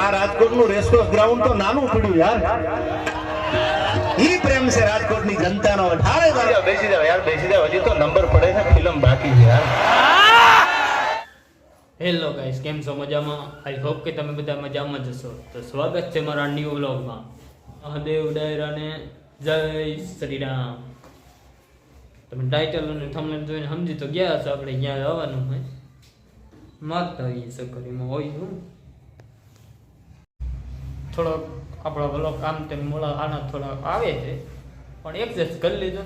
આ રાજકોટનું racecourse ground તો નાનું પડ્યું યાર. ઈ પ્રેમ છે રાજકોટની જનતાનો. ઠારે ઠારે બેસી જાવ યાર બેસી જાવ હજી તો નંબર પડે છે ફિલ્મ બાકી છે યાર. હેલો ગાઈસ કેમ છો મજામાં? આઈ હોપ કે તમે બધા મજામાં જ હશો. તો સ્વાગત છે મારા ન્યૂ વ્લોગમાં મહાદેવ ડાયરાને જય શ્રી રામ તમે ટાઇટલ અને થંબનેલ જોઈને સમજી તો ગયા હશો આપણે ક્યાં જવાનું હોય? માગતા હોઈએ સકરીમાં હોય શું થોડોક આપણો વ્લોગ આમ તેમ મોડા આના થોડા આવે છે, પણ એડજસ્ટ કરી લીધો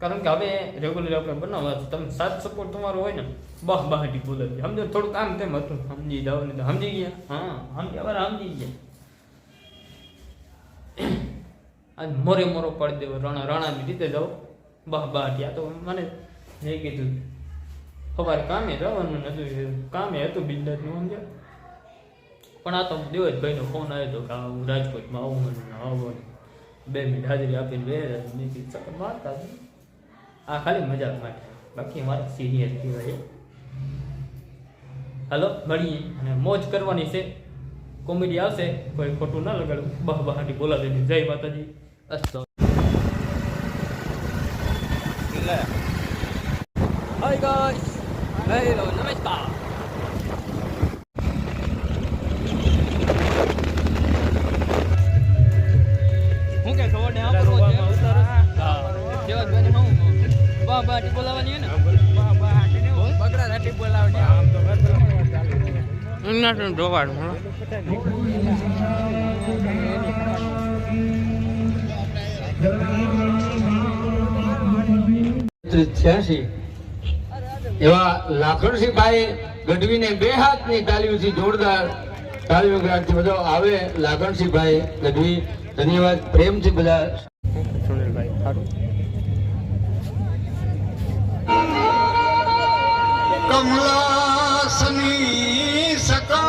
કારણ કે હવે રેગ્યુલર આપણે બનાવવા છે, તમે સાથ સપોર્ટ તમારો હોય ને, બહ બહાટી બોલાવી સમજો, થોડુંક આમ તેમ હતું. સમજી જાઓ ને સમજી ગયા. હા, સમજી, હવે સમજી ગયા. આજ મોરે મોરો પાડી દેવો, રણા, રણાની રીતે જાઓ. બહ બહાટી. આ તો મને જે કીધું, સવારે કામે જવાનું હતું કામે હતું બિલ્ડરનું સમજ્યા પણ આ તો દેવજભાઈનો ફોન આવ્યો હતો કે હું રાજકોટમાં આવું મને આવું બે મિનિટ હાજરી આપીને બે નીકળી ચક્કર મારતા આ ખાલી મજાક માટે. બાકી મારે સિરિયસ કહેવાય હાલો, મળીએ. અને મોજ કરવાની છે. કોમેડી આવશે. કોઈ ખોટું ના લગાડવું બહ બહાટી બોલા દેની જય માતાજી. અસ્તો હાય ગાઈસ હેલો નમસ્કાર. હું બા બાટી બોલાવવાની ને? બકરા રાટી બોલાવવાની ના બે હાથની તાલીઓથી જોરદાર તાલીમ ગ્રાહકથી બધો આવે લાખણસિંહભાઈ ગઢવી, ધન્યવાદ પ્રેમથી બધા કમલાસની સકા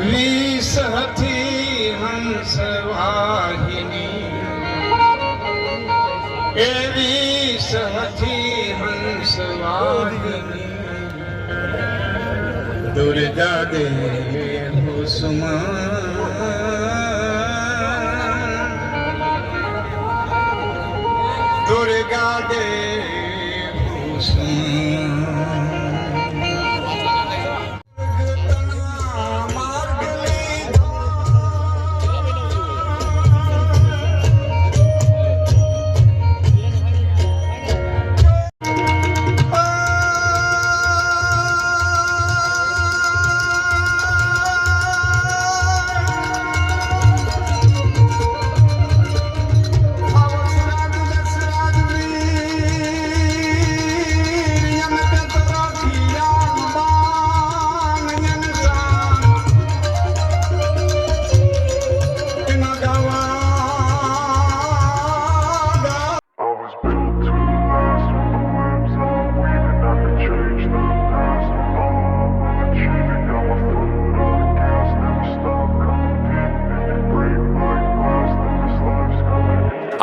વીસ હતી હંસ વાહિની એવી સહથી હંસ વાહિની દુર્ગા દે હુસમા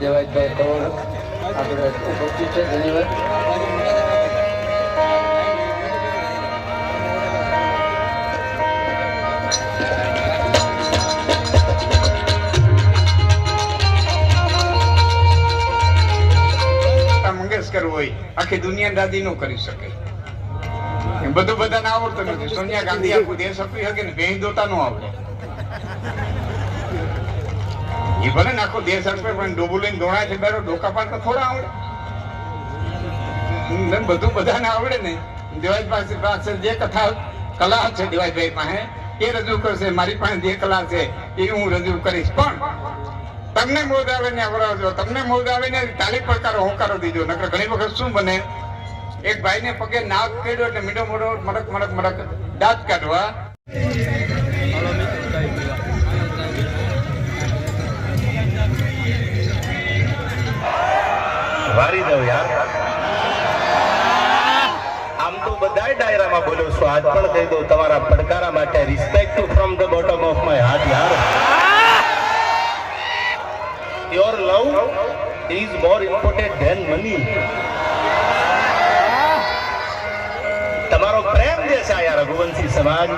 દેવાજભાઈ આગળ ઉપસ્થિત મંગેશકર હોય, આખી દુનિયા દાદી નો કરી શકે. બધું બધાને આવડતું નથી. સોનિયા ગાંધી આખું દેશ આપી શકે ને ભેંસ દોતા નો આવડે. એ ભલે નાખો દેશ અર્પે પણ ડોબું લઈને દોડાય છે બેરો, ડોકા પાડતા થોડા આવડે. બધું બધાને આવડે ને. દેવાજ પાસે પાસે જે કથા, કલા છે દેવાજભાઈ પાસે, એ રજૂ કરશે, મારી પાસે જે કલા છે, એ હું રજૂ કરીશ. પણ તમને મોજ આવે ને આવડાવજો તમને મોજ આવે ને તાલી પડકારો હોકારો દીજો. નકર ઘણી વખત શું બને, એક ભાઈને પગે નાક કાઢ્યો એટલે મીઠો મોઢો મડક મડક મડક દાંત કાઢવા. ડાયરામાં બોલ્યો છું. આજ પણ કહી દઉં, તમારા પડકારા માટે respect from the bottom of my heart યાર. Your love is more important than money તમારો પ્રેમ જે છે યાર, રઘુવંશી સમાજ.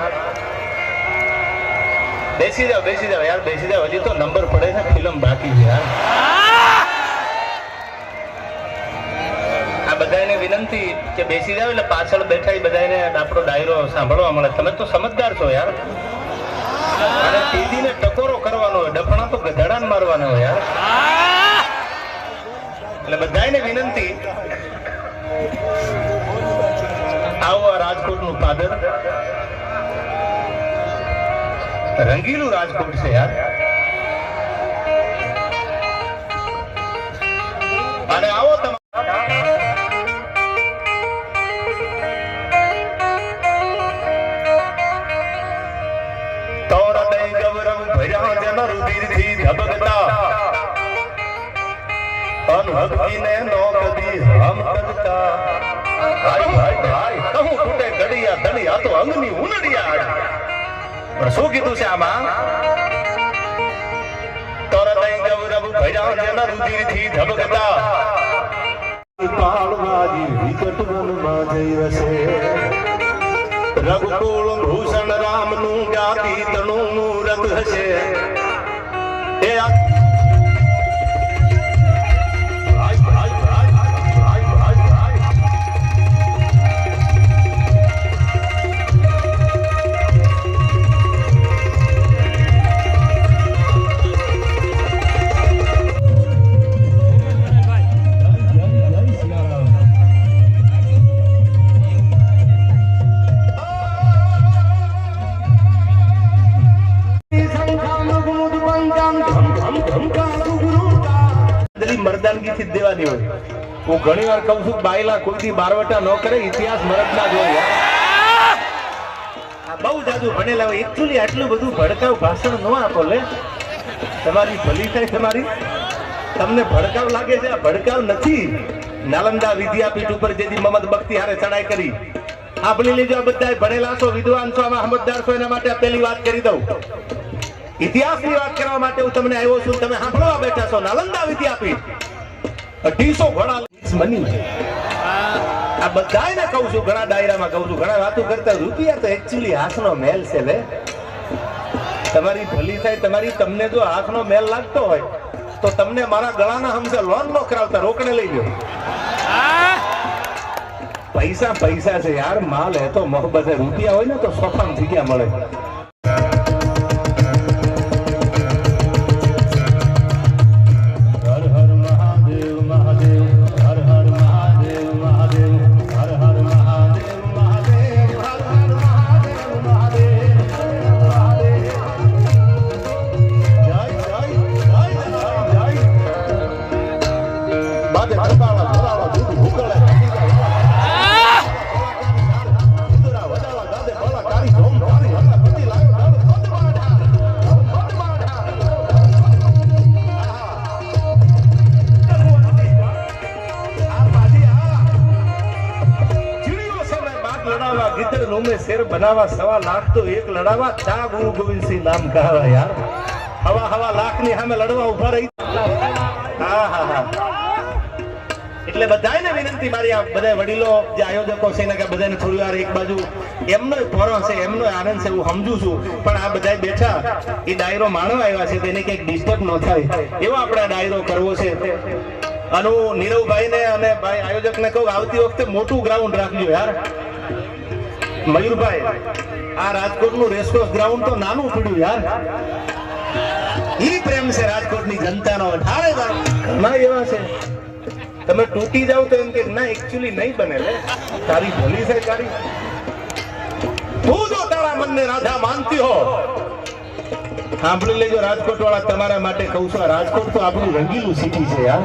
બેસી જાઓ બેસી જાઓ, યાર, બેસી જાઓ. હજી તો નંબર પડે છે, ફિલ્મ બાકી છે, યાર આ બધાને વિનંતી કે બેસી જાવ એટલે પાછળ બેઠા બધાને આપણો ડાયરો સાંભળવા મળે. તમે તો સમજદાર છો યાર. અને ટીવીને ટકોરો કરવાનો હોય, ડફણા તો ગધડાને મારવાનો હોય યાર. એટલે બધાને વિનંતી, આવો આ રાજકોટનું પાદર. રંગીલું રાજકોટ છે યાર. કીધું છે આમાં? ધબકતા. પાળવાજી રઘુકુળ ભૂષણ રામનું જ્ઞાતિ તણું મૂરત હશે. એ ઘણી વાર કહું છું, બાયલા કોઈથી બારવટા ન કરે, ઇતિહાસ મરદના જ હોય યાર. આ બહુ જાદુ ભણેલા હોય એકચ્યુઅલી આટલું બધું ભડકાવ ભાષણ ન આપો લે. તમારી ભલી થાય તમારી. તમને ભડકાવ લાગે છે, આ ભડકાવ નથી. નાલંદા વિદ્યાપીઠ ઉપર જેથી મમદ બખ્તી હારે ચડાઈ કરી. આપણી લેજો આ બધા ભણેલા છો, વિદ્વાન છો, આમાં સમજદાર છો, એના માટે પહેલી વાત કરી દઉં. ઇતિહાસની વાત કરવા માટે હું તમને આવ્યો છું, તમે સાંભળવા બેઠા છો, નાલંદા વિદ્યાપીઠ. અઢીસો ઘોડા બની આ બધાને કહું છું, ઘણા ડાયરામાં કહું છું, ઘણા વાતો કરતા રૂપિયા તો એકચ્યુઅલી હાથનો મેલ છે લે. તમારી ભલી થાય, તમારી તમને જો હાથનો મેલ લાગતો હોય, તો તમને મારા ગળાના હમસે લોન નો કરાવતા, રોકડે લઈ ગયો પૈસા પૈસા છે યાર, માલ હે તો મોહબત રૂપિયા હોય ને તો સોફામાં જગ્યા મળે. બનાવા સવા લાખ તો એક લડાવા ચા ગુરુ ગોવિંદસિંહ નામ કહાવા યાર. હવા હવા લાખની સામે લડવા ઊભા રહી. હા હા હા. એટલે બધાને વિનંતી મારી આ બધા વડીલો, જે આયોજકો છે એને કે બધાને થોડી એક બાજુ, એમનો ફોરો છે, એમનો આનંદ છે હું સમજુ છું. પણ આ બધા બેઠા, એ ડાયરો માણવા આવ્યા છે, તેને કંઈક ડિસ્ટર્બ ન થાય. એવો આપણે ડાયરો કરવો છે. અને નીરવભાઈ ને અને ભાઈ આયોજક ને કહું આવતી વખતે મોટું ગ્રાઉન્ડ રાખજો યાર. મયુરભાઈ, આ રાજકોટનું રેસકોર્સ ગ્રાઉન્ડ તો નાનું પડ્યું યાર. ઈ પ્રેમ છે રાજકોટની જનતાનો ઠારે ઘણા એવા છે. તમે તૂટી જાવ તો એમ કે ના એકચ્યુઅલી નહીં બને લે. તારી ભલી છે, તારી. તું જો તારા મનને રાધા માનતી હો. સાંભળી લેજો રાજકોટ વાળા તમારા માટે કહું છું રાજકોટ તો આપણું રંગીલું સિટી છે યાર.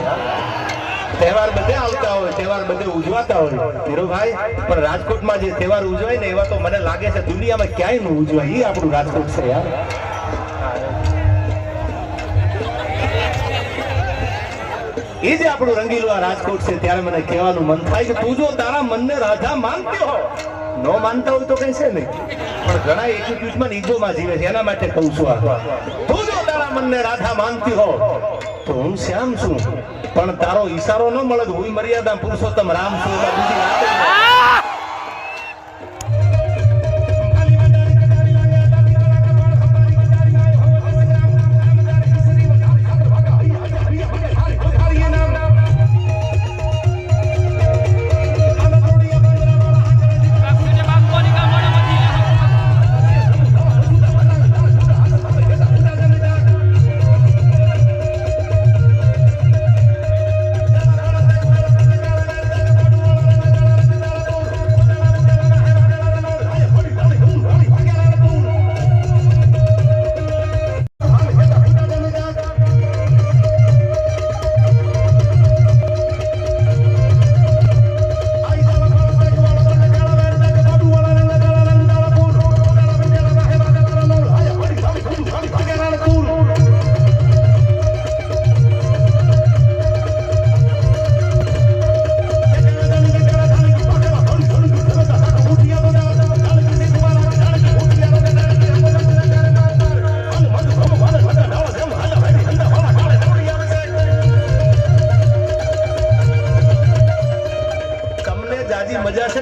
તહેવાર બધે આવતા હોય, તહેવાર બધે ઉજવાતા હોય. ધીરુભાઈ, પણ રાજકોટમાં જે તહેવાર ઉજવાય ને એવા તો મને લાગે છે દુનિયામાં ક્યાંય ન ઉજવાય. એ આપણું રાજકોટ છે યાર. એ જે આપણું રંગીલું આ રાજકોટ છે, ત્યારે મને કહેવાનું મન થાય કે તું જો તારા મનને રાધા માનતી હો. ન માનતા હોય તો કઈ છે નહીં. પણ ઘણા એટીટ્યુડમાં ઈગોમાં જીવે છે, એના માટે કહું છું આ. તું જો તારા મનને રાધા માનતી હો. તો હું શ્યામ છું. પણ તારો ઈશારો ન મળે હું મર્યાદા પુરુષોત્તમ રામ છું બીજી વાત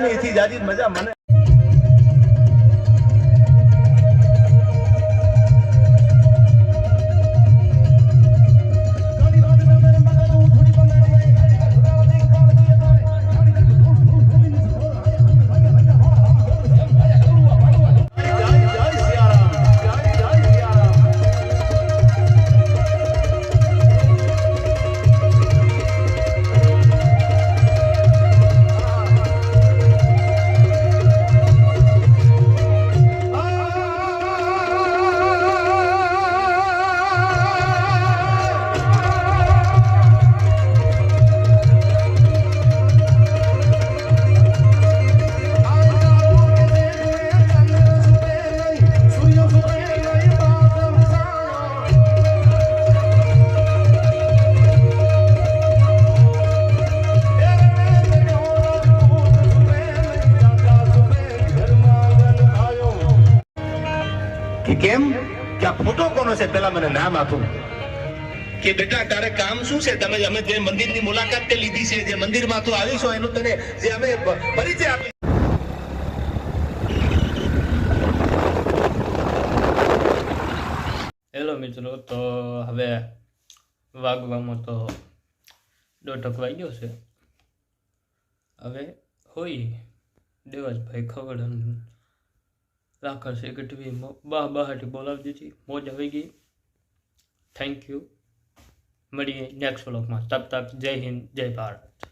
એથી જાજી મજા મને છે પેલા મને નામ આપો. કે બેટા તારે કામ શું છે? તમે અમે જે મંદિરની મુલાકાત તે લીધી છે જે મંદિરમાં તું આવી છો એનું તને જે અમે પરિચય આપી હેલો મિત્રો તો હવે વાગવામાં તો દોઢક વાગ્યો છે. હવે હોય દેવાજભાઈ ખબર રાખર સેક્રેટરી બા બહાટી બોલાવી દીધી મોજ આવી ગઈ. થેન્ક યુ મળીએ નેક્સ્ટ વ્લોગમાં તબ તક જય હિન્દ, જય ભારત.